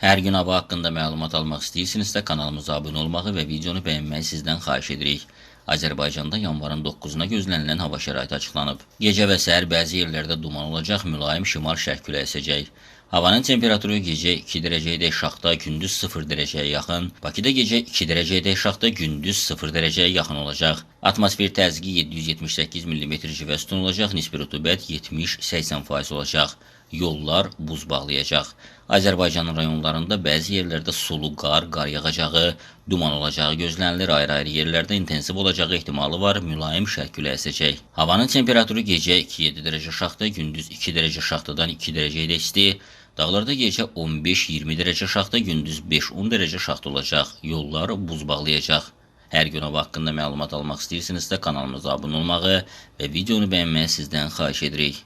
Hər gün hava haqqında məlumat almaq istəyirsinizsə kanalımıza abunə olmağı və videonu bəyənməyi sizdən xahiş edirik. Azərbaycanda yanvarın 9-una gözlənilən hava şəraiti açıqlanıb. Gecə və səhər bəzi yerlərdə duman olacaq, mülayim şimal-şərq küləyi əsəcək. Havanın temperaturu gecə 2 dərəcəyə aşağıda, gündüz 0 dərəcəyə yaxın. Bakıda gecə 2 dərəcəyə aşağıda, gündüz 0 dərəcəyə yaxın olacaq. Atmosfer təzyiqi 778 mm civə sütun olacaq, nisbi rütubət 70-80% olacaq. Yollar buz bağlayacaq. Azərbaycanın rayonlarında bəzi yerlərdə sulu qar, qar yağacağı, duman olacağı gözlənilir. Ayrı-ayrı yerlərdə intensiv olacağı ehtimalı var. Mülayim şərq küləyi əsəcək. Havanın temperaturu gecə 2-7 dərəcə aşağıda, gündüz 2 dərəcə aşağıdan 2 dərəcəyə isti. Dağlarda gecə 15-20 dərəcə aşağıda, gündüz 5-10 dərəcə aşağıda olacaq. Yollar buz bağlayacaq. Hər gün hava haqqında məlumat almaq istəyirsinizsə kanalımıza abunə olmağı və videonu bəyənməyi sizdən xahiş edirik.